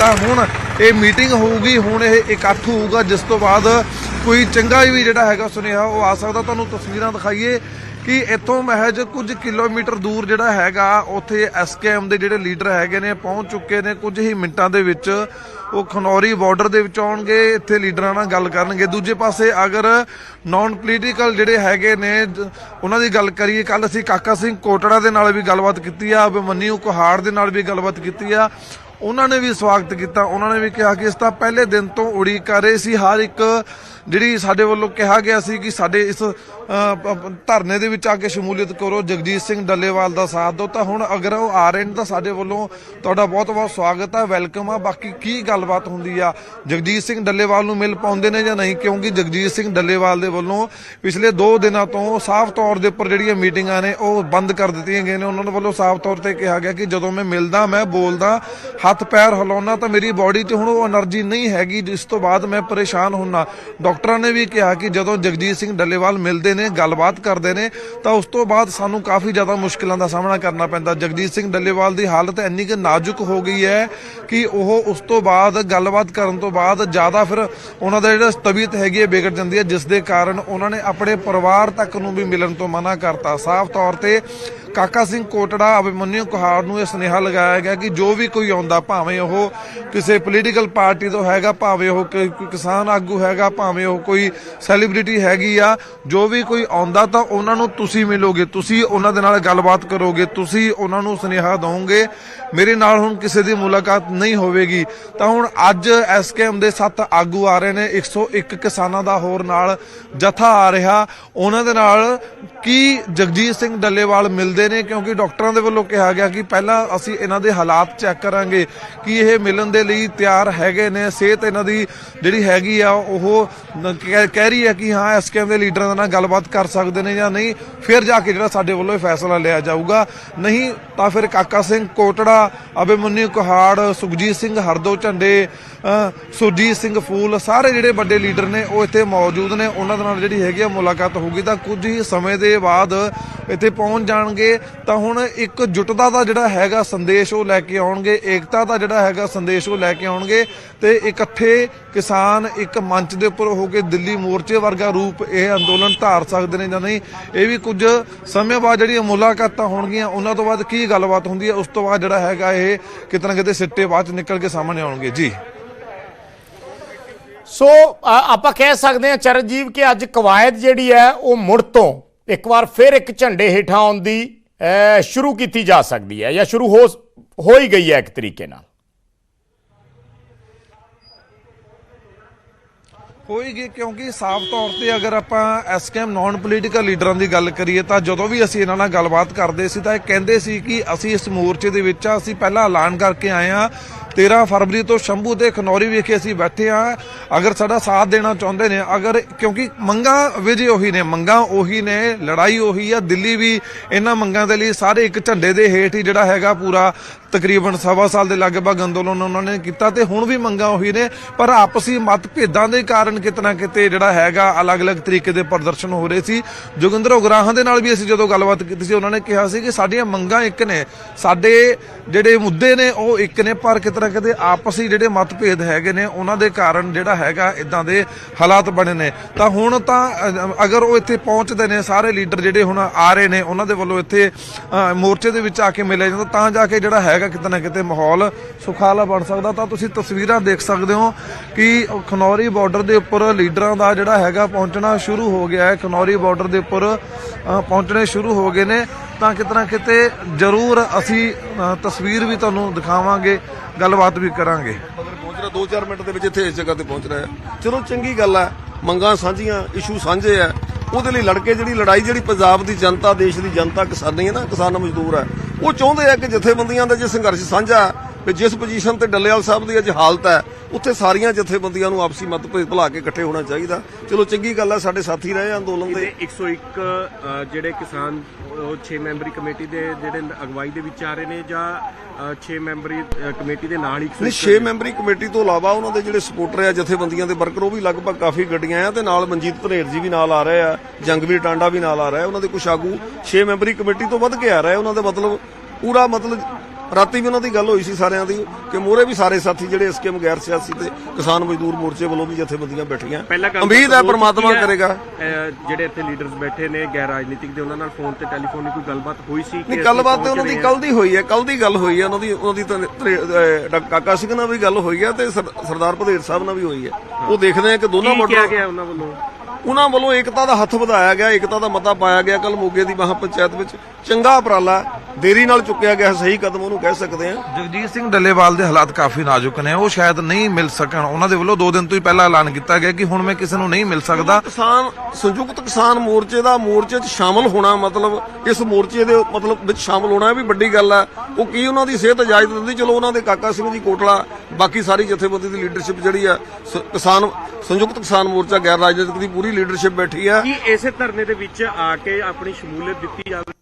ਤਾਂ ਹੁਣ ਇਹ ਮੀਟਿੰਗ ਹੋਊਗੀ, ਹੁਣ ਇਹ ਇਕੱਠ ਹੋਊਗਾ, ਜਿਸ ਤੋਂ ਬਾਅਦ ਕੋਈ ਚੰਗਾ ਵੀ ਜਿਹੜਾ ਹੈਗਾ ਸੁਨੇਹਾ ਉਹ ਆ ਸਕਦਾ। ਤੁਹਾਨੂੰ ਤਸਵੀਰਾਂ ਦਿਖਾਈਏ ਕਿ ਇੱਥੋਂ ਮਹਿਜ ਕੁਝ ਕਿਲੋਮੀਟਰ ਦੂਰ ਜਿਹੜਾ ਹੈਗਾ, ਉੱਥੇ ਐਸਕੇਐਮ ਦੇ ਜਿਹੜੇ ਲੀਡਰ ਹੈਗੇ ਨੇ, ਪਹੁੰਚ ਚੁੱਕੇ ਨੇ। ਕੁਝ ਹੀ ਮਿੰਟਾਂ ਦੇ ਵਿੱਚ ਉਹ ਖਨੌਰੀ ਬਾਰਡਰ ਦੇ ਵਿੱਚ ਆਉਣਗੇ, ਇੱਥੇ ਲੀਡਰਾਂ ਨਾਲ ਗੱਲ ਕਰਨਗੇ। ਦੂਜੇ ਪਾਸੇ ਅਗਰ ਨਾਨ ਪੋਲੀਟੀਕਲ ਜਿਹੜੇ ਹੈਗੇ ਨੇ ਉਹਨਾਂ ਦੀ ਗੱਲ ਕਰੀਏ ਕੱਲ ਅਸੀਂ ਕਾਕਾ ਸਿੰਘ ਕੋਟੜਾ ਦੇ ਨਾਲ ਵੀ ਗੱਲਬਾਤ ਕੀਤੀ ਆ ਅਭਿਮਨਿਊ ਕੁਹਾੜ ਦੇ ਨਾਲ ਵੀ ਗੱਲਬਾਤ ਕੀਤੀ ਆ। ਉਹਨਾਂ ਨੇ ਵੀ ਸਵਾਗਤ ਕੀਤਾ। ਉਹਨਾਂ ਨੇ ਵੀ ਕਿਹਾ ਕਿ ਇਸ ਤਾਂ ਪਹਿਲੇ ਦਿਨ ਤੋਂ ਉਡੀਕ ਕਰ ਰਹੇ ਸੀ। ਹਰ ਇੱਕ ਜਿਹੜੀ ਸਾਡੇ ਵੱਲੋਂ ਕਿਹਾ ਗਿਆ ਸੀ ਕਿ ਸਾਡੇ ਇਸ ਧਰਨੇ ਦੇ ਵਿੱਚ ਆ ਕੇ ਸ਼ਮੂਲੀਅਤ ਕਰੋ, ਜਗਜੀਤ ਸਿੰਘ ਡੱਲੇਵਾਲ ਦਾ ਸਾਥ ਦਿਓ, ਤਾਂ ਹੁਣ ਅਗਰ ਉਹ ਆ ਰਹੇ ਨੇ ਤਾਂ ਸਾਡੇ ਵੱਲੋਂ ਤੁਹਾਡਾ ਬਹੁਤ-ਬਹੁਤ ਸਵਾਗਤ ਹੈ ਵੈਲਕਮ ਆ। ਬਾਕੀ ਕੀ ਗੱਲਬਾਤ ਹੁੰਦੀ ਆ? ਜਗਜੀਤ ਸਿੰਘ ਡੱਲੇਵਾਲ ਨੂੰ ਮਿਲ ਪਾਉਂਦੇ ਨੇ ਜਾਂ ਨਹੀਂ? ਕਿਉਂਕਿ ਜਗਜੀਤ ਸਿੰਘ ਡੱਲੇਵਾਲ ਦੇ ਵੱਲੋਂ ਪਿਛਲੇ 2 ਦਿਨਾਂ ਤੋਂ ਸਾਫ਼ ਤੌਰ ਦੇ ਉੱਪਰ ਜਿਹੜੀਆਂ ਮੀਟਿੰਗਾਂ ਨੇ, ਉਹ ਬੰਦ ਕਰ ਦਿੱਤੀਆਂ ਗਈਆਂ ਨੇ। ਉਹਨਾਂ ਦੇ ਵੱਲੋਂ ਸਾਫ਼ ਤੌਰ ਤੇ ਕਿਹਾ ਗਿਆ ਕਿ ਜਦੋਂ ਮੈਂ ਮਿਲਦਾ, ਮੈਂ ਬੋਲਦਾ, ਹੱਥ ਪੈਰ ਹਿਲਾਉਣਾ ਤਾਂ ਮੇਰੀ ਬਾਡੀ 'ਚ ਹੁਣ ਉਹ એનર્ਜੀ ਨਹੀਂ ਹੈਗੀ, ਜਿਸ ਤੋਂ ਬਾਅਦ ਮੈਂ ਪਰੇਸ਼ਾਨ ਹੁੰਨਾ। ਡਾਕਟਰਾਂ ਨੇ ਵੀ ਕਿਹਾ ਕਿ ਜਦੋਂ ਜਗਜੀਤ ਸਿੰਘ ਡੱਲੇਵਾਲ ਮਿਲਦੇ ਨੇ, ਗੱਲਬਾਤ ਕਰਦੇ ਨੇ, ਤਾਂ ਉਸ ਤੋਂ ਬਾਅਦ ਸਾਨੂੰ ਕਾਫੀ ਜ਼ਿਆਦਾ ਮੁਸ਼ਕਲਾਂ ਦਾ ਸਾਹਮਣਾ ਕਰਨਾ ਪੈਂਦਾ। ਜਗਜੀਤ ਸਿੰਘ ਡੱਲੇਵਾਲ ਦੀ ਹਾਲਤ ਇੰਨੀ ਕਿ ਨਾਜ਼ੁਕ ਹੋ ਗਈ ਹੈ ਕਿ ਉਹ ਉਸ ਤੋਂ ਬਾਅਦ ਗੱਲਬਾਤ ਕਰਨ ਤੋਂ ਬਾਅਦ ਜ਼ਿਆਦਾ ਫਿਰ ਉਹਨਾਂ ਦਾ ਜਿਹੜਾ ਤਬੀਅਤ ਹੈਗੀ ਹੈ, ਵਿਗੜ ਜਾਂਦੀ ਹੈ, ਜਿਸ ਦੇ ਕਾਰਨ ਉਹਨਾਂ ਨੇ ਆਪਣੇ ਪਰਿਵਾਰ ਤੱਕ ਨੂੰ ਵੀ ਮਿਲਣ ਤੋਂ ਮਨਾ ਕਰਤਾ। ਸਾਫ਼ ਤੌਰ ਤੇ ਕਾਕਾ ਸਿੰਘ ਕੋਟੜਾ ਅਭਿਮਨਿਊ ਕੁਹਾਰ ਨੂੰ ਇਹ ਸੁਨੇਹਾ ਲਗਾਇਆ ਗਿਆ ਕਿ ਜੋ ਵੀ ਕੋਈ ਆਉਂਦਾ, ਭਾਵੇਂ ਉਹ ਕਿਸੇ ਪੋਲੀਟੀਕਲ ਪਾਰਟੀ ਤੋਂ ਹੈਗਾ, ਭਾਵੇਂ ਉਹ ਕੋਈ ਕਿਸਾਨ ਆਗੂ ਹੈਗਾ, ਭਾਵੇਂ ਉਹ ਕੋਈ ਸੈਲੀਬ੍ਰਿਟੀ ਹੈਗੀ ਆ, ਜੋ ਵੀ ਕੋਈ ਆਉਂਦਾ ਤਾਂ ਉਹਨਾਂ ਨੂੰ ਤੁਸੀਂ ਮਿਲੋਗੇ, ਤੁਸੀਂ ਉਹਨਾਂ ਦੇ ਨਾਲ ਗੱਲਬਾਤ ਕਰੋਗੇ, ਤੁਸੀਂ ਉਹਨਾਂ ਨੂੰ ਸੁਨੇਹਾ ਦਿਓਗੇ ਮੇਰੇ ਨਾਲ ਹੁਣ ਕਿਸੇ ਦੀ ਮੁਲਾਕਾਤ ਨਹੀਂ ਹੋਵੇਗੀ। ਤਾਂ ਹੁਣ ਅੱਜ ਐਸਕੇਐਮ ਦੇ ਸੱਤ ਆਗੂ ਆ ਰਹੇ ਨੇ 101 ਕਿਸਾਨਾਂ ਦਾ ਹੋਰ ਨਾਲ ਜਥਾ ਆ ਰਿਹਾ। ਉਹਨਾਂ ਦੇ ਨਾਲ ਕੀ ਜਗਜੀਤ ਸਿੰਘ ਡੱਲੇਵਾਲ ਮਿਲਦੇ ਨੇ ਕਿਉਂਕਿ ਡਾਕਟਰਾਂ ਦੇ ਵੱਲੋਂ ਕਿਹਾ ਗਿਆ ਕਿ ਪਹਿਲਾਂ ਅਸੀਂ ਇਹਨਾਂ ਦੇ ਹਾਲਾਤ ਚੈੱਕ ਕਰਾਂਗੇ ਕਿ ਇਹ ਮਿਲਣ ਦੇ ਲਈ ਤਿਆਰ ਹੈਗੇ ਨੇ, ਸਿਹਤ ਇਹਨਾਂ ਦੀ ਜਿਹੜੀ ਹੈਗੀ ਆ, ਉਹ ਕਹਿ ਰਹੀ ਹੈ ਕਿ ਹਾਂ ਐਸਕੇਐਮ ਦੇ ਲੀਡਰਾਂ ਦੇ ਨਾਲ ਗੱਲਬਾਤ ਕਰ ਸਕਦੇ ਨੇ ਜਾਂ ਨਹੀਂ, ਫਿਰ ਜਾ ਕੇ ਜਿਹੜਾ ਸਾਡੇ ਵੱਲੋਂ ਇਹ ਫੈਸਲਾ ਲਿਆ ਜਾਊਗਾ। ਨਹੀਂ, ਤਾਂ ਫਿਰ ਕਾਕਾ ਸਿੰਘ ਕੋਟੜਾ ਅਭਿਮਨਿਊ ਕੁਹਾੜ, ਸੁਖਜੀਤ ਸਿੰਘ ਹਰਦੋ ਝੰਡੇ ਸੁਰਜੀਤ ਸਿੰਘ ਫੂਲ, ਸਾਰੇ ਜਿਹੜੇ ਵੱਡੇ ਲੀਡਰ ਨੇ, ਉਹ ਇੱਥੇ ਮੌਜੂਦ ਨੇ। ਉਹਨਾਂ ਦੇ ਨਾਲ ਜਿਹੜੀ ਹੈਗੀ ਆ ਮੁਲਾਕਾਤ ਹੋਊਗੀ ਤਾਂ ਕੁਝ ਹੀ ਸਮੇਂ ਦੇ ਬਾਅਦ ਇੱਥੇ ਪਹੁੰਚ ਜਾਣਗੇ, ਤਾਂ ਹੁਣ ਇੱਕ ਜੁਟਦਾ ਦਾ ਜਿਹੜਾ ਹੈਗਾ ਸੰਦੇਸ਼ ਉਹ ਲੈ ਕੇ ਆਉਣਗੇ, ਏਕਤਾ ਦਾ ਜਿਹੜਾ ਹੈਗਾ ਸੰਦੇਸ਼ ਉਹ ਲੈ ਕੇ ਆਉਣਗੇ ਤੇ ਇਕੱਠੇ ਕਿਸਾਨ ਇੱਕ ਮੰਚ ਦੇ ਉੱਪਰ ਹੋ ਕੇ ਦਿੱਲੀ ਮੋਰਚੇ ਵਰਗਾ ਰੂਪ ਇਹ ਅੰਦੋਲਨ ਧਾਰ ਸਕਦੇ ਨੇ ਜਾਂ ਨਹੀਂ, ਇਹ ਵੀ ਕੁਝ ਸਮੇਂ ਬਾਅਦ ਜਿਹੜੀਆਂ ਮੁਲਾਕਾਤਾਂ ਹੋਣਗੀਆਂ, ਉਹਨਾਂ ਤੋਂ ਬਾਅਦ ਕੀ ਗੱਲਬਾਤ ਹੁੰਦੀ ਹੈ, ਉਸ ਤੋਂ ਬਾਅਦ ਜਿਹੜਾ ਹੈਗਾ ਇਹ ਕਿਤੇ ਨਾ ਕਿਤੇ ਸਿੱਟੇ ਬਾਅਦ ਚ ਨਿਕਲ ਕੇ ਸਾਹਮਣੇ ਆਉਣਗੇ। ਜੀ। ਸੋ ਆਪਾਂ ਕਹਿ ਸਕਦੇ ਹਾਂ ਚਰਨਜੀਵ ਕਿ ਅੱਜ ਕਵਾਇਦ ਜਿਹੜੀ ਹੈ ਉਹ ਮੁੜ ਤੋਂ ਇੱਕ ਵਾਰ ਫਿਰ ਇੱਕ ਝੰਡੇ ਹੇਠਾਂ ਆਉਣ ਦੀ ਸ਼ੁਰੂ ਕੀਤੀ ਜਾ ਸਕਦੀ ਹੈ ਜਾਂ ਸ਼ੁਰੂ ਹੋ ਹੋ ਹੀ ਗਈ ਹੈ ਇੱਕ ਤਰੀਕੇ ਨਾਲ। ਹੋਏਗੀ ਕਿਉਂਕਿ ਸਾਫ਼ ਤੌਰ ਤੇ ਅਗਰ ਆਪਾਂ ਐਸਕੇਐਮ ਨਾਨ ਪੋਲੀਟੀਕਲ ਲੀਡਰਾਂ ਦੀ ਗੱਲ ਕਰੀਏ ਤਾਂ ਜਦੋਂ ਵੀ ਅਸੀਂ ਇਹਨਾਂ ਨਾਲ ਗੱਲਬਾਤ ਕਰਦੇ ਸੀ ਤਾਂ ਇਹ ਕਹਿੰਦੇ ਸੀ ਕਿ ਅਸੀਂ ਇਸ ਮੋਰਚੇ ਦੇ ਵਿੱਚ ਆ, ਅਸੀਂ ਪਹਿਲਾਂ ਐਲਾਨ ਕਰਕੇ ਆਏ ਆ 13 ਫਰਵਰੀ ਤੋਂ ਸ਼ੰਭੂ ਤੇ ਖਨੌਰੀ ਵਿਖੇ ਅਸੀਂ ਬੈਠੇ ਆ ਅਗਰ ਸਾਡਾ ਸਾਥ ਦੇਣਾ ਚਾਹੁੰਦੇ ਨੇ, ਅਗਰ ਕਿਉਂਕਿ ਮੰਗਾ ਵਿਜੇ ਉਹੀ ਨੇ, ਮੰਗਾ ਉਹੀ ਨੇ, ਲੜਾਈ ਉਹੀ ਆ, ਦਿੱਲੀ ਵੀ ਇਹਨਾਂ ਮੰਗਾਂ ਦੇ ਲਈ ਸਾਰੇ ਇੱਕ ਝੰਡੇ ਦੇ ਹੇਠ ਹੀ ਜਿਹੜਾ ਹੈਗਾ ਪੂਰਾ ਤਕਰੀਬਨ ਸਵਾ ਸਾਲ ਦੇ ਲਗਭਗ ਅੰਦੋਲਨ ਉਹਨਾਂ ਨੇ ਕੀਤਾ ਤੇ ਹੁਣ ਵੀ ਮੰਗਾਂ ਉਹੀ ਨੇ। ਪਰ ਆਪਸੀ ਮਤਭੇਦਾਂ ਦੇ ਕਾਰਨ ਕਿਤਨਾ ਕਿਤੇ ਜਿਹੜਾ ਹੈਗਾ ਅਲੱਗ-ਅਲੱਗ ਤਰੀਕੇ ਦੇ ਪ੍ਰਦਰਸ਼ਨ ਹੋ ਰਹੇ ਸੀ। ਜੋਗਿੰਦਰ ਉਗਰਾਹਾਂ ਦੇ ਨਾਲ ਵੀ ਅਸੀਂ ਜਦੋਂ ਗੱਲਬਾਤ ਕੀਤੀ ਸੀ, ਉਹਨਾਂ ਨੇ ਕਿਹਾ ਸੀ ਕਿ ਸਾਡੀਆਂ ਮੰਗਾਂ ਇੱਕ ਨੇ, ਸਾਡੇ ਜਿਹੜੇ ਮੁੱਦੇ ਨੇ ਉਹ ਇੱਕ ਨੇ, ਪਰ ਕਿਤੇ ਕਿਤਨਾ ਕਿਤੇ ਆਪਸੀ ਜਿਹੜੇ ਮਤਭੇਦ ਹੈਗੇ ਨੇ, ਉਹਨਾਂ ਦੇ ਕਾਰਨ ਜਿਹੜਾ ਹੈਗਾ ਇਦਾਂ ਦੇ ਹਾਲਾਤ ਬਣੇ ਨੇ। ਤਾਂ ਹੁਣ ਤਾਂ ਅਗਰ ਉਹ ਇੱਥੇ ਪਹੁੰਚਦੇ ਨੇ, ਸਾਰੇ ਲੀਡਰ ਜਿਹੜੇ ਹੁਣ ਆ ਰਹੇ ਨੇ, ਉਹਨਾਂ ਦੇ ਵੱਲੋਂ ਇੱਥੇ ਮੋਰਚੇ ਦੇ ਵਿੱਚ ਆ ਕੇ ਮਿਲਿਆ ਜਾਂਦਾ, ਤਾਂ ਜਾ ਕੇ ਜਿਹੜਾ ਹੈਗਾ ਕਿਤੇ ਨਾ ਕਿਤੇ ਮਾਹੌਲ ਸੁਖਾਲਾ ਬਣ ਸਕਦਾ। ਤਾਂ ਤੁਸੀਂ ਤਸਵੀਰਾਂ ਦੇਖ ਸਕਦੇ ਹੋ ਕਿ ਖਨੌਰੀ ਬਾਰਡਰ ਦੇ ਉੱਪਰ ਲੀਡਰਾਂ ਦਾ ਜਿਹੜਾ ਹੈਗਾ ਪਹੁੰਚਣਾ ਸ਼ੁਰੂ ਹੋ ਗਿਆ ਹੈ। ਖਨੌਰੀ ਬਾਰਡਰ ਦੇ ਉੱਪਰ ਪਹੁੰਚਣੇ ਸ਼ੁਰੂ ਹੋ ਗਏ ਨੇ। ਤਾਂ ਕਿਤੇ ਨਾ ਕਿਤੇ ਜ਼ਰੂਰ ਅਸੀਂ ਤਸਵੀਰ ਵੀ ਤੁਹਾਨੂੰ ਦਿਖਾਵਾਂਗੇ। ਗੱਲਬਾਤ ਵੀ ਕਰਾਂਗੇ। ਮਗਰ ਪਹੁੰਚ ਰਿਹਾ 2-4 ਮਿੰਟ ਦੇ ਵਿੱਚ ਇੱਥੇ ਇਸ ਜਗ੍ਹਾ ਤੇ ਪਹੁੰਚਣਾ ਹੈ। ਚਲੋ ਚੰਗੀ ਗੱਲ ਹੈ, ਮੰਗਾਂ ਸਾਂਝੀਆਂ ਇਸ਼ੂ ਸਾਂਝੇ ਆ ਉਹਦੇ ਲਈ ਲੜਕੇ ਜਿਹੜੀ ਲੜਾਈ ਜਿਹੜੀ ਪੰਜਾਬ ਦੀ ਜਨਤਾ, ਦੇਸ਼ ਦੀ ਜਨਤਾ ਕਿਸਾਨੀ ਹੈ ਨਾ, ਕਿਸਾਨ ਮਜ਼ਦੂਰ ਹੈ। ਉਹ ਚਾਹੁੰਦੇ ਆ ਕਿ ਜਥੇਬੰਦੀਆਂ ਦਾ ਜੇ ਸੰਘਰਸ਼ ਸਾਂਝਾ ਵੀ ਜਿਸ ਪੋਜੀਸ਼ਨ ਤੇ ਡੱਲੇਵਾਲ ਸਾਹਿਬ ਦੀ ਅੱਜ ਹਾਲਤ ਹੈ ਉੱਥੇ ਸਾਰੀਆਂ ਜਥੇਬੰਦੀਆਂ ਨੂੰ ਆਪਸੀ ਮਤਭੇਦ ਭੁਲਾ ਕੇ ਇਕੱਠੇ ਹੋਣਾ ਚਾਹੀਦਾ। ਚਲੋ ਚੰਗੀ ਗੱਲ ਹੈ ਸਾਡੇ ਸਾਥੀ ਰਹੇ ਅੰਦੋਲਨ ਦੇ। ਇਹਦੇ 101 ਅ, ਜਿਹੜੇ ਕਿਸਾਨ 6 ਮੈਂਬਰੀ ਕਮੇਟੀ ਦੇ ਜਿਹੜੇ ਅਗਵਾਈ ਦੇ ਵਿੱਚ ਆ ਰਹੇ ਨੇ ਜਾਂ 6 ਮੈਂਬਰੀ ਕਮੇਟੀ ਦੇ ਨਾਲ ਹੀ ਨਹੀਂ 6 ਮੈਂਬਰੀ ਕਮੇਟੀ ਤੋਂ ਇਲਾਵਾ ਉਹਨਾਂ ਦੇ ਜਿਹੜੇ ਸਪੋਰਟਰ ਆ ਜਥੇਬੰਦੀਆਂ ਦੇ ਵਰਕਰ ਉਹ ਵੀ ਲਗਭਗ ਕਾਫੀ ਗੱਡੀਆਂ ਆ ਤੇ ਨਾਲ ਮਨਜੀਤ ਧਨੇਰ ਜੀ ਵੀ ਨਾਲ ਆ ਰਹੇ ਆ ਜੰਗਵੀਰ ਟਾਂਡਾ ਵੀ ਨਾਲ ਆ ਰਿਹਾ ਉਹਨਾਂ ਦੇ ਕੁਝ ਆਗੂ 6 ਮੈਂਬਰੀ ਕਮੇਟੀ ਤੋਂ ਵੱਧ ਕੇ ਆ ਰਹੇ ਉਹਨਾਂ ਦਾ ਮਤਲਬ ਪੂਰਾ ਮਤਲਬ ਰਾਤੀ ਵੀ ਉਹਨਾਂ ਦੀ ਗੱਲ ਹੋਈ ਸੀ ਸਾਰਿਆਂ ਦੀ ਕਿ ਮੋਰੇ ਵੀ ਸਾਰੇ ਸਾਥੀ ਜਿਹੜੇ ਐਸਕੇਐਮ ਗੈਰ ਸਿਆਸੀ ਤੇ ਕਿਸਾਨ ਮਜ਼ਦੂਰ ਮੋਰਚੇ ਵੱਲੋਂ ਵੀ ਜਥੇਬੰਦੀਆਂ ਬੈਠੀਆਂ। ਉਮੀਦ ਹੈ ਪ੍ਰਮਾਤਮਾ। ਕਰੇਗਾ। ਜਿਹੜੇ ਇੱਥੇ ਲੀਡਰਸ ਬੈਠੇ ਨੇ ਗੈਰ ਰਾਜਨੀਤਿਕ ਦੇ ਉਹਨਾਂ ਨਾਲ ਫੋਨ ਤੇ ਟੈਲੀਫੋਨ ਕੋਈ ਗੱਲਬਾਤ ਹੋਈ ਸੀ ਕਿ ਗੱਲਬਾਤ ਤੇ ਉਹਨਾਂ ਦੀ ਕੱਲ ਦੀ ਹੋਈ ਹੈ ਕੱਲ ਦੀ ਗੱਲ ਹੋਈ ਹੈ। ਉਹਨਾਂ ਦੀ ਉਹਨਾਂ ਦੀ ਕਾਕਾ ਸਿੰਘ ਨਾਲ ਵੀ ਗੱਲ ਹੋਈ ਹੈ ਤੇ ਸਰ- ਸਰਦਾਰ ਭਦੇਰ ਸਾਹਿਬ ਨਾਲ ਵੀ ਹੋਈ ਹੈ। ਉਹ ਦੇਖਦੇ ਆ ਕਿ ਦੋਨਾਂ ਮੋਢਿਆਂ ਗਿਆ ਉਹਨਾਂ ਵੱਲੋਂ? ਉਹਨਾਂ ਵੱਲੋਂ ਏਕਤਾ ਦਾ ਹੱਥ ਵਧਾਇਆ ਗਿਆ ਏਕਤਾ ਦਾ ਮਤਾ ਪਾਇਆ ਗਿਆ। ਕੱਲ ਮੋਗੇ ਦੀ ਮਹਾ ਪੰਚਾਇਤ ਵਿੱਚ ਚੰਗਾ ਉਪਰਾਲਾ। ਦੇਰੀ ਨਾਲ ਚੁੱਕਿਆ ਗਿਆ ਸਹੀ ਕਦਮ ਉਹਨੂੰ ਕਹਿ ਸਕਦੇ ਆ ਜਗਜੀਤ ਸਿੰਘ ਡੱਲੇਵਾਲ ਦੇ ਹਾਲਾਤ ਕਾਫੀ ਨਾਜ਼ੁਕ ਨੇ। ਉਹ ਸ਼ਾਇਦ ਨਹੀਂ ਮਿਲ ਸਕਣ। ਉਹਨਾਂ ਦੇ ਵੱਲੋਂ 2 ਦਿਨ ਤੋਂ ਹੀ ਪਹਿਲਾਂ ਐਲਾਨ ਕੀਤਾ ਗਿਆ ਕਿ ਹੁਣ ਮੈਂ ਕਿਸੇ ਨੂੰ ਨਹੀਂ ਮਿਲ ਸਕਦਾ। ਕਿਸਾਨ ਸੰਯੁਕਤ ਕਿਸਾਨ ਮੋਰਚੇ ਦਾ ਮੋਰਚੇ 'ਚ ਸ਼ਾਮਲ ਹੋਣਾ ਮਤਲਬ ਇਸ ਮੋਰਚੇ ਦੇ ਮਤਲਬ ਵਿੱਚ ਸ਼ਾਮਲ ਹੋਣਾ ਇਹ ਵੀ ਵੱਡੀ ਗੱਲ ਹੈ ਉਹ ਕੀ ਉਹਨਾਂ ਦੀ ਸਿਹਤ ਇਜਾਜ਼ਤ ਦਿੰਦੀ? ਚਲੋ ਉਹਨਾਂ ਦੇ ਕਾਕਾ ਸਿੰਘ ਜੀ ਕੋਟਲਾ ਬਾਕੀ ਸਾਰੀ ਜਥੇਬੰਦੀ ਦੀ ਲੀਡਰਸ਼ਿਪ ਜਿਹੜੀ ਆ ਸ- ਕਿਸਾਨ ਸੰਯੁਕਤ ਕਿਸਾਨ ਮੋਰਚਾ ਗੈਰ ਰਾਜਨੀਤਿਕ ਦੀ ਪੂਰੀ ਲੀਡਰਸ਼ਿਪ ਬੈਠੀ ਆ। ਕੀ ਇਸੇ ਧਰਨੇ ਦੇ ਵਿੱਚ ਆ ਕੇ ਆਪਣੀ ਸ਼ਮੂਲੀਅਤ ਦਿੱਤੀ ਜਾਵੇ?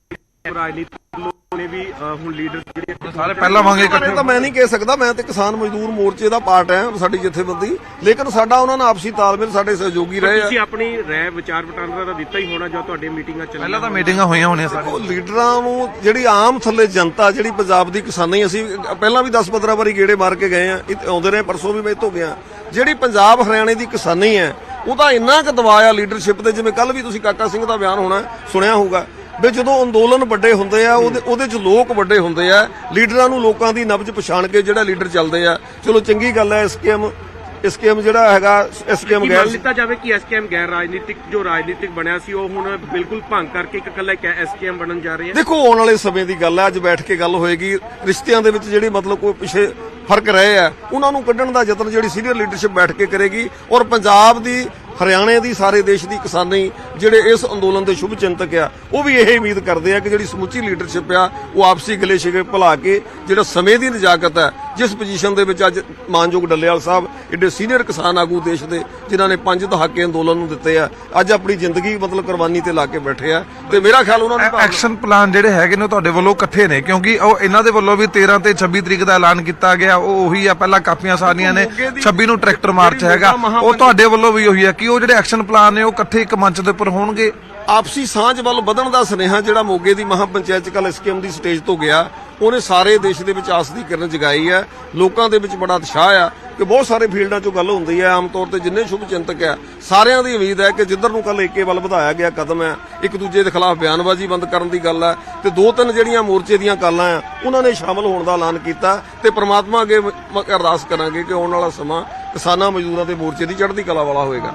ਰਾਜਨੀਤਿਕ ਲੋਕਾਂ ਨੇ ਵੀ ਹੁਣ ਲੀਡਰ ਜਿਹੜੇ ਸਾਰੇ ਪਹਿਲਾਂ ਵਾਂਗੇ ਇਕੱਠੇ ਤਾਂ ਮੈਂ ਨਹੀਂ ਕਹਿ ਸਕਦਾ ਮੈਂ ਤੇ ਕਿਸਾਨ ਮਜ਼ਦੂਰ ਮੋਰਚੇ ਦਾ ਪਾਰਟ ਹੈ ਸਾਡੀ ਜਥੇਬੰਦੀ। ਲੇਕਿਨ ਸਾਡਾ ਉਹਨਾਂ ਨਾਲ ਆਪਸੀ ਤਾਲਮੇਲ ਸਾਡੇ ਸਹਿਯੋਗੀ ਰਹੇ ਆ। ਤੁਸੀਂ ਆਪਣੀ ਰਾਏ ਵਿਚਾਰ ਵਟਾਂਦਰਾ ਦਾ ਦਿੱਤਾ ਹੀ ਹੋਣਾ ਜੋ ਤੁਹਾਡੀ ਮੀਟਿੰਗਾਂ ਚੱਲੀਆਂ ਪਹਿਲਾਂ ਤਾਂ ਮੀਟਿੰਗਾਂ ਹੋਈਆਂ ਹੋਣੀਆਂ ਸਾਰੀਆਂ। ਉਹ ਲੀਡਰਾਂ ਨੂੰ ਜਿਹੜੀ ਆਮ ਥੱਲੇ ਜਨਤਾ ਜਿਹੜੀ ਪੰਜਾਬ ਦੀ ਕਿਸਾਨੀ ਅਸੀਂ ਪਹਿਲਾਂ ਵੀ 10-15 ਵਾਰੀ ਗੇੜੇ ਮਾਰ ਕੇ ਗਏ ਆ ਆਉਂਦੇ ਰਹੇ ਪਰਸੋਂ ਵੀ ਮੈਂ ਇੱਥੋਂ ਗਿਆ। ਜਿਹੜੀ ਪੰਜਾਬ ਹਰਿਆਣੇ ਦੀ ਕਿਸਾਨੀ ਹੈ ਉਹਦਾ ਇੰਨਾ ਕੁ ਦਬਾਅ ਆ ਲੀਡਰਸ਼ਿਪ ਤੇ ਜਿਵੇਂ ਕੱਲ ਵੀ ਤੁਸੀਂ ਕਾਕਾ ਸਿੰਘ ਦਾ ਬਿਆਨ ਹੋਣਾ ਸੁਣਿਆ ਹੋਊਗਾ। ਵੀ ਜਦੋਂ ਅੰਦੋਲਨ ਵੱਡੇ ਹੁੰਦੇ ਆ ਉਹਦੇ ਉਹਦੇ ਚ ਲੋਕ ਵੱਡੇ ਹੁੰਦੇ ਆ ਲੀਡਰਾਂ ਨੂੰ ਲੋਕਾਂ ਦੀ ਨਬਜ ਪਛਾਣ ਕੇ ਜਿਹੜਾ ਲੀਡਰ ਚੱਲਦੇ ਆ। ਚਲੋ ਚੰਗੀ ਗੱਲ ਹੈ ਐਸਕੇਐਮ ਐਸਕੇਐਮ ਜਿਹੜਾ ਹੈਗਾ ਐਸਕੇਐਮ ਗੈਰ ਲਿੱਤਾ ਜਾਵੇ ਕਿ ਐਸਕੇਐਮ ਗੈਰ ਰਾਜਨੀਤਿਕ ਜੋ ਰਾਜਨੀਤਿਕ ਬਣਿਆ ਸੀ ਉਹ ਹੁਣ ਬਿਲਕੁਲ ਭੰਗ ਕਰਕੇ ਇੱਕ ਇਕੱਲਾ ਐਸਕੇਐਮ ਬਣਨ ਜਾ ਰਿਹਾ ਹੈ ਦੇਖੋ ਆਉਣ ਵਾਲੇ ਸਮੇਂ ਦੀ ਗੱਲ ਹੈ ਅੱਜ ਬੈਠ ਕੇ ਗੱਲ ਹੋਏਗੀ। ਰਿਸ਼ਤਿਆਂ ਦੇ ਵਿੱਚ ਜਿਹੜੀ ਮਤਲਬ ਕੋਈ ਪਿਛੇ ਫ਼ਰਕ ਰਹੇ ਆ ਉਹਨਾਂ ਨੂੰ ਕੱਢਣ ਦਾ ਯਤਨ ਜਿਹੜੀ ਸੀਨੀਅਰ ਲੀਡਰਸ਼ਿਪ ਬੈਠ ਕੇ ਕਰੇਗੀ। ਔਰ ਪੰਜਾਬ ਦੀ ਹਰਿਆਣੇ ਦੀ ਸਾਰੇ ਦੇਸ਼ ਦੀ ਕਿਸਾਨੀ ਜਿਹੜੇ ਇਸ ਅੰਦੋਲਨ ਦੇ ਸ਼ੁਭ ਚਿੰਤਕ ਆ ਉਹ ਵੀ ਇਹ ਉਮੀਦ ਕਰਦੇ ਆ ਕਿ ਜਿਹੜੀ ਸਮੁੱਚੀ ਲੀਡਰਸ਼ਿਪ ਆ ਉਹ ਆਪਸੀ ਗਲੇ ਸ਼ਿਕੇ ਭੁਲਾ ਕੇ ਜਿਹੜਾ ਸਮੇਂ ਦੀ ਨਜਾਕਤ ਹੈ ਜਿਸ ਪੋਜੀਸ਼ਨ ਦੇ ਵਿੱਚ ਅੱਜ ਮਾਨਯੋਗ ਡੱਲੇਵਾਲ ਸਾਹਿਬ ਏਡੇ ਸੀਨੀਅਰ ਕਿਸਾਨ ਆਗੂ ਦੇਸ਼ ਦੇ ਜਿਨ੍ਹਾਂ ਨੇ ਪੰਜ ਦਹਾਕੇ ਅੰਦੋਲਨ ਨੂੰ ਦਿੱਤੇ ਆ ਅੱਜ ਆਪਣੀ ਜ਼ਿੰਦਗੀ ਮਤਲਬ ਕੁਰਬਾਨੀ ਤੇ ਲਾ ਕੇ ਬੈਠੇ ਆ ਤੇ ਮੇਰਾ ਖਿਆਲ ਉਹਨਾਂ ਭਾਵਨਾ- ਐਕਸ਼ਨ ਪਲਾਨ ਜਿਹੜੇ ਹੈਗੇ ਨੇ ਤੁਹਾਡੇ ਵੱਲੋਂ ਇਕੱਠੇ ਨੇ ਕਿਉਂਕਿ ਉਹ ਇਹਨਾਂ ਦੇ ਵੱਲੋਂ ਵੀ 13 ਤੇ 26 ਤਰੀਕ ਦਾ ਐਲਾਨ ਕੀਤਾ ਗਿਆ ਉਹ ਉਹੀ ਆ ਪਹਿਲਾਂ ਕਾਪੀਆਂ ਸਾਰੀਆਂ ਨੇ 26 ਨੂੰ ਟਰੈਕਟਰ ਮਾਰਚ ਹੈਗਾ ਉਹ ਤੁਹਾਡੇ ਵੱਲੋਂ ਵੀ ਉਹੀ ਆ ਕਿ ਉਹ ਜਿਹੜੇ ਐਕਸ਼ਨ ਪਲਾਨ ਨੇ, ਉਹ ਇਕੱਠੇ ਇੱਕ ਮੰਚ ਦੇ ਉੱਪਰ ਹੋਣਗੇ। ਆਪਸੀ ਸਾਂਝ ਵੱਲ ਵਧਣ ਦਾ ਸੁਨੇਹਾ ਜਿਹੜਾ ਮੋਗੇ ਦੀ ਮਹਾ ਪੰਚਾਇਤ ਚ ਕੱਲ ਸਕੀਮ ਦੀ ਸਟੇਜ ਤੋਂ ਗਿਆ, ਉਹਨੇ ਸਾਰੇ ਦੇਸ਼ ਦੇ ਵਿੱਚ ਆਸ ਦੀ ਕਿਰਨ ਜਗਾਈ ਹੈ। ਲੋਕਾਂ ਦੇ ਵਿੱਚ ਬੜਾ ਉਤਸ਼ਾਹ ਆ ਕਿ ਬਹੁਤ ਸਾਰੇ ਫੀਲਡਾਂ 'ਚੋਂ ਗੱਲ ਹੁੰਦੀ ਹੈ। ਆਮ ਤੌਰ ਤੇ ਜਿੰਨੇ ਸ਼ੁਭ ਚਿੰਤਕ ਆ, ਸਾਰਿਆਂ ਦੀ ਉਮੀਦ ਹੈ ਕਿ ਜਿੱਧਰ ਨੂੰ ਕੱਲ ਏਕੇ ਵੱਲ ਵਧਾਇਆ ਗਿਆ ਕਦਮ ਹੈ, ਇੱਕ ਦੂਜੇ ਦੇ ਖਿਲਾਫ ਬਿਆਨਬਾਜ਼ੀ ਬੰਦ ਕਰਨ ਦੀ ਗੱਲ ਹੈ ਤੇ ਦੋ ਤਿੰਨ ਜਿਹੜੀਆਂ ਮੋਰਚੇ ਦੀਆਂ ਗੱਲਾਂ ਆ, ਉਹਨਾਂ ਨੇ ਸ਼ਾਮਲ ਹੋਣ ਦਾ ਐਲਾਨ ਕੀਤਾ ਤੇ ਪ੍ਰਮਾਤਮਾ ਅੱਗੇ ਅਰਦਾਸ ਕਰਾਂਗੇ ਕਿ ਆਉਣ ਵਾਲਾ ਸਮਾਂ ਕਿਸਾਨਾਂ ਮਜ਼ਦੂਰਾਂ ਦੇ ਮੋਰਚੇ ਦੀ ਚੜ੍ਹਦੀ ਕਲਾ ਵਾਲਾ ਹੋਏਗਾ।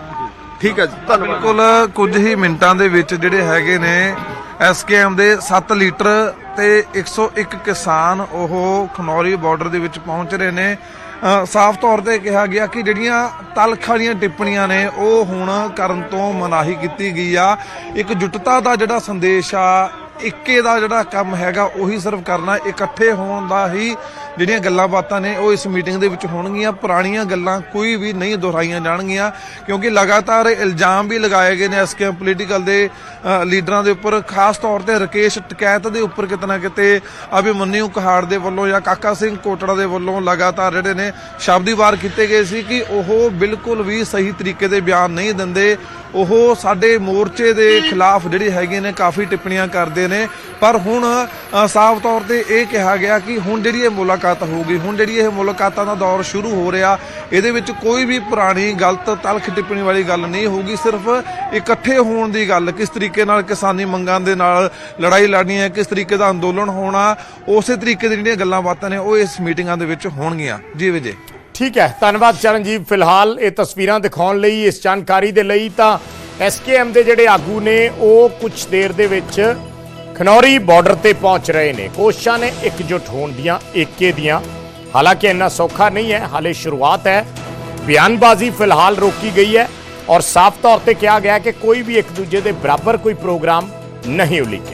ਠੀਕ ਹੈ ਜੀ। ਬਿਲਕੁਲ ਕੁਝ ਹੀ ਮਿੰਟਾਂ ਦੇ ਵਿੱਚ ਜਿਹੜੇ ਹੈਗੇ ਨੇ ਐਸਕੇਐਮ ਦੇ 7 ਲੀਟਰ ਤੇ 101 ਕਿਸਾਨ ਉਹ ਖਨੌਰੀ ਬਾਰਡਰ ਦੇ ਵਿੱਚ ਪਹੁੰਚ ਰਹੇ ਨੇ। ਸਾਫ਼ ਤੌਰ ਤੇ ਕਿਹਾ ਗਿਆ ਕਿ ਜਿਹੜੀਆਂ ਤਲਖ ਵਾਲੀਆਂ ਟਿੱਪਣੀਆਂ ਨੇ, ਉਹ ਹੁਣ ਕਰਨ ਤੋਂ ਮਨਾਹੀ ਕੀਤੀ ਗਈ ਆ। ਇੱਕ ਜੁਟਤਾ ਦਾ ਜਿਹੜਾ ਸੰਦੇਸ਼ ਆ, ਇੱਕੇ ਦਾ ਜਿਹੜਾ ਕੰਮ ਹੈਗਾ, ਉਹੀ ਸਿਰਫ ਕਰਨਾ, ਇਕੱਠੇ ਹੋਣ ਦਾ ਹੀ ਜਿਹੜੀਆਂ ਗੱਲਾਂ ਬਾਤਾਂ ਨੇ ਉਹ ਇਸ ਮੀਟਿੰਗ ਦੇ ਵਿੱਚ ਹੋਣਗੀਆਂ। ਪੁਰਾਣੀਆਂ ਗੱਲਾਂ ਕੋਈ ਵੀ ਨਹੀਂ ਦੁਹਰਾਈਆਂ ਜਾਣਗੀਆਂ, ਕਿਉਂਕਿ ਲਗਾਤਾਰ ਇਲਜ਼ਾਮ ਵੀ ਲਗਾਏ ਗਏ ਨੇ ਐਸਕੇਐਮ ਪੋਲੀਟੀਕਲ ਦੇ ਲੀਡਰਾਂ ਦੇ ਉੱਪਰ। ਖਾਸ ਤੌਰ ਤੇ ਰਕੇਸ਼ ਟਕੈਤ ਦੇ ਉੱਪਰ ਕਿਤੇ ਨਾ ਕਿਤੇ ਅਭਿਮਨਿਊ ਕਹਾੜ ਦੇ ਵੱਲੋਂ ਜਾਂ ਕਾਕਾ ਸਿੰਘ ਕੋਟੜਾ ਦੇ ਵੱਲੋਂ ਲਗਾਤਾਰ ਜਿਹੜੇ ਨੇ ਸ਼ਬਦੀ ਵਾਰ ਕੀਤੇ ਗਏ ਸੀ ਕਿ ਉਹ ਬਿਲਕੁਲ ਵੀ ਸਹੀ ਤਰੀਕੇ ਦੇ ਬਿਆਨ ਨਹੀਂ ਦਿੰਦੇ। ਉਹ ਸਾਡੇ ਮੋਰਚੇ ਦੇ ਖਿਲਾਫ ਜਿਹੜੇ ਹੈਗੇ ਨੇ, ਕਾਫੀ ਟਿੱਪਣੀਆਂ ਕਰਦੇ ਨੇ। ਪਰ ਹੁਣ ਸਾਫ਼ ਤੌਰ ਤੇ ਇਹ ਕਿਹਾ ਗਿਆ ਕਿ ਹੁਣ ਜਿਹੜੀ ਇਹ ਮੁਲਾਕਾਤ ਹੋਊਗੀ, ਹੁਣ ਜਿਹੜੀ ਇਹ ਮੁਲਾਕਾਤਾਂ ਦਾ ਦੌਰ ਸ਼ੁਰੂ ਹੋ ਰਿਹਾ, ਇਹਦੇ ਵਿੱਚ ਕੋਈ ਵੀ ਪੁਰਾਣੀ ਗਲਤ ਤਲਖ ਟਿੱਪਣੀ ਵਾਲੀ ਗੱਲ ਨਹੀਂ ਹੋਊਗੀ, ਸਿਰਫ ਇਕੱਠੇ ਹੋਣ ਦੀ ਗੱਲ, ਕਿਸ ਤਰੀਕੇ ਨਾਲ ਕਿਸਾਨੀ ਮੰਗਾਂ ਦੇ ਨਾਲ ਲੜਾਈ ਲੜਨੀ ਹੈ, ਕਿਸ ਤਰੀਕੇ ਦਾ ਅੰਦੋਲਨ ਹੋਣਾ, ਉਸੇ ਤਰੀਕੇ ਦੀਆਂ ਜਿਹੜੀਆਂ ਗੱਲਾਂ ਬਾਤਾਂ ਨੇ, ਉਹ ਇਸ ਮੀਟਿੰਗਾਂ ਦੇ ਵਿੱਚ ਹੋਣਗੀਆਂ। ਜੀ ਵਿਜੇ। ਠੀਕ ਹੈ, ਧੰਨਵਾਦ ਚਰਨਜੀਤ। ਫਿਲਹਾਲ ਇਹ ਤਸਵੀਰਾਂ ਦਿਖਾਉਣ ਲਈ, ਇਸ ਜਾਣਕਾਰੀ ਦੇ ਲਈ ਤਾਂ ਐਸਕੇਐਮ ਦੇ ਜਿਹੜੇ ਆਗੂ ਨੇ, ਉਹ ਕੁਝ ਦੇਰ ਦੇ ਵਿੱਚ ਖਨੌਰੀ ਬਾਰਡਰ ਤੇ ਪਹੁੰਚ ਰਹੇ ਨੇ। ਕੋਸ਼ਿਸ਼ਾਂ ਨੇ ਇਕਜੁੱਟ ਹੋਣ ਦੀਆਂ, ਏਕੇ ਦੀਆਂ। ਹਾਲਾਂਕਿ ਇੰਨਾ ਸੌਖਾ ਨਹੀਂ ਹੈ, ਹਾਲੇ ਸ਼ੁਰੂਆਤ ਹੈ। ਬਿਆਨਬਾਜ਼ੀ ਫਿਲਹਾਲ ਰੋਕੀ ਗਈ ਹੈ ਔਰ ਸਾਫ਼ ਤੌਰ ਤੇ ਕਿਹਾ ਗਿਆ ਕਿ ਕੋਈ ਵੀ ਇੱਕ ਦੂਜੇ ਦੇ ਬਰਾਬਰ ਕੋਈ ਪ੍ਰੋਗਰਾਮ ਨਹੀਂ ਉਲੀਕੇ।